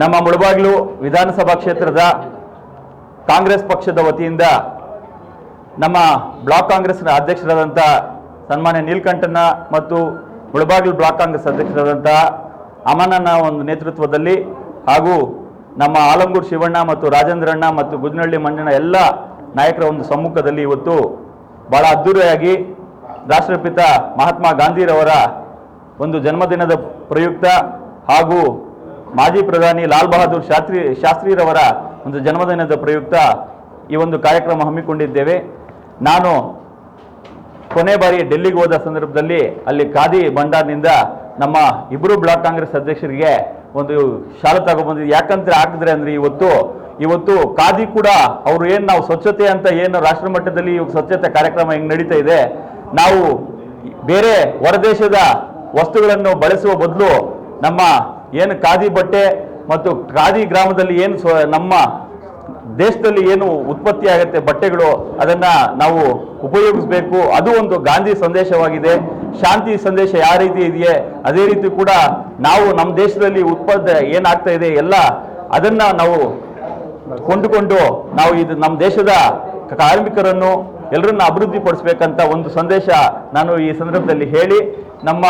ನಮ್ಮ ಮುಳಬಾಗಿಲು ವಿಧಾನಸಭಾ ಕ್ಷೇತ್ರದ ಕಾಂಗ್ರೆಸ್ ಪಕ್ಷದ ವತಿಯಿಂದ ನಮ್ಮ ಬ್ಲಾಕ್ ಕಾಂಗ್ರೆಸ್ನ ಅಧ್ಯಕ್ಷರಾದಂಥ ಸನ್ಮಾನ್ಯ ನೀಲ್ಕಂಠನ ಮತ್ತು ಮುಳಬಾಗಿಲು ಬ್ಲಾಕ್ ಕಾಂಗ್ರೆಸ್ ಅಧ್ಯಕ್ಷರಾದಂಥ ಅಮನನ ಒಂದು ನೇತೃತ್ವದಲ್ಲಿ ಹಾಗೂ ನಮ್ಮ ಆಲಂಗೂರು ಶಿವಣ್ಣ ಮತ್ತು ರಾಜೇಂದ್ರಣ್ಣ ಮತ್ತು ಗುಜ್ನಹಳ್ಳಿ ಮಂಜಣ್ಣ ಎಲ್ಲ ನಾಯಕರ ಒಂದು ಸಮ್ಮುಖದಲ್ಲಿ ಇವತ್ತು ಬಹಳ ಅದ್ಧೂರಿಯಾಗಿ ರಾಷ್ಟ್ರಪಿತ ಮಹಾತ್ಮ ಗಾಂಧಿರವರ ಒಂದು ಜನ್ಮದಿನದ ಪ್ರಯುಕ್ತ ಹಾಗೂ ಮಾಜಿ ಪ್ರಧಾನಿ ಲಾಲ್ ಬಹದ್ದೂರ್ ಶಾಸ್ತ್ರಿ ಶಾಸ್ತ್ರಿರವರ ಒಂದು ಜನ್ಮದಿನದ ಪ್ರಯುಕ್ತ ಈ ಒಂದು ಕಾರ್ಯಕ್ರಮ ಹಮ್ಮಿಕೊಂಡಿದ್ದೇವೆ. ನಾನು ಕೊನೆ ಬಾರಿ ಡೆಲ್ಲಿಗೆ ಹೋದ ಸಂದರ್ಭದಲ್ಲಿ ಅಲ್ಲಿ ಖಾದಿ ಭಂಡಾರ್ನಿಂದ ನಮ್ಮ ಇಬ್ಬರು ಬ್ಲಾಕ್ ಕಾಂಗ್ರೆಸ್ ಅಧ್ಯಕ್ಷರಿಗೆ ಒಂದು ಶಾಲೆ ತಗೊಂಡ್ಬಂದಿದ್ದು. ಯಾಕಂದ್ರೆ ಹಾಕಿದ್ರೆ ಅಂದರೆ ಇವತ್ತು ಇವತ್ತು ಖಾದಿ ಕೂಡ ಅವರು ಏನು ನಾವು ಸ್ವಚ್ಛತೆ ಅಂತ ಏನು ರಾಷ್ಟ್ರ ಮಟ್ಟದಲ್ಲಿ ಇವಾಗ ಸ್ವಚ್ಛತೆ ಕಾರ್ಯಕ್ರಮ ಹೆಂಗೆ ನಡೀತಾ ಇದೆ, ನಾವು ಬೇರೆ ಹೊರದೇಶದ ವಸ್ತುಗಳನ್ನು ಬಳಸುವ ಬದಲು ನಮ್ಮ ಏನು ಖಾದಿ ಬಟ್ಟೆ ಮತ್ತು ಖಾದಿ ಗ್ರಾಮದಲ್ಲಿ ಏನು ನಮ್ಮ ದೇಶದಲ್ಲಿ ಏನು ಉತ್ಪತ್ತಿ ಆಗುತ್ತೆ ಬಟ್ಟೆಗಳು, ಅದನ್ನು ನಾವು ಉಪಯೋಗಿಸಬೇಕು. ಅದು ಒಂದು ಗಾಂಧಿ ಸಂದೇಶವಾಗಿದೆ. ಶಾಂತಿ ಸಂದೇಶ ಯಾವ ರೀತಿ ಇದೆಯೇ, ಅದೇ ರೀತಿ ಕೂಡ ನಾವು ನಮ್ಮ ದೇಶದಲ್ಲಿ ಉತ್ಪಾದ ಏನಾಗ್ತಾ ಇದೆ, ಎಲ್ಲ ಅದನ್ನು ನಾವು ಕೊಂಡುಕೊಂಡು ನಾವು ಇದು ನಮ್ಮ ದೇಶದ ಕಾರ್ಮಿಕರನ್ನು ಎಲ್ಲರನ್ನ ಅಭಿವೃದ್ಧಿ ಪಡಿಸ್ಬೇಕಂತ ಒಂದು ಸಂದೇಶ ನಾನು ಈ ಸಂದರ್ಭದಲ್ಲಿ ಹೇಳಿ, ನಮ್ಮ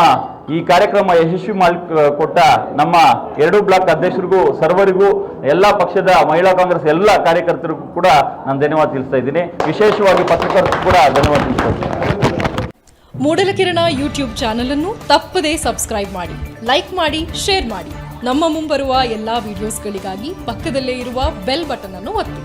ಈ ಕಾರ್ಯಕ್ರಮ ಯಶಸ್ವಿ ಮಾಡಿ ಕೊಟ್ಟ ನಮ್ಮ ಎರಡು ಬ್ಲಾಕ್ ಅಧ್ಯಕ್ಷರಿಗೂ, ಸರ್ವರಿಗೂ, ಎಲ್ಲ ಪಕ್ಷದ ಮಹಿಳಾ ಕಾಂಗ್ರೆಸ್ ಎಲ್ಲ ಕಾರ್ಯಕರ್ತರಿಗೂ ಕೂಡ ನಾನು ಧನ್ಯವಾದ ತಿಳಿಸ್ತಾ ಇದ್ದೀನಿ. ವಿಶೇಷವಾಗಿ ಪತ್ರಕರ್ತರು ಕೂಡ ಧನ್ಯವಾದ ತಿಳಿಸ್ತಾ ಮೂಡಲಕಿರಣ ಯೂಟ್ಯೂಬ್ ಚಾನೆಲ್ ಅನ್ನು ತಪ್ಪದೇ ಸಬ್ಸ್ಕ್ರೈಬ್ ಮಾಡಿ, ಲೈಕ್ ಮಾಡಿ, ಶೇರ್ ಮಾಡಿ. ನಮ್ಮ ಮುಂಬರುವ ಎಲ್ಲಾ ವಿಡಿಯೋಸ್ಗಳಿಗಾಗಿ ಪಕ್ಕದಲ್ಲೇ ಇರುವ ಬೆಲ್ ಬಟನ್ ಅನ್ನು ಒತ್ತಿ.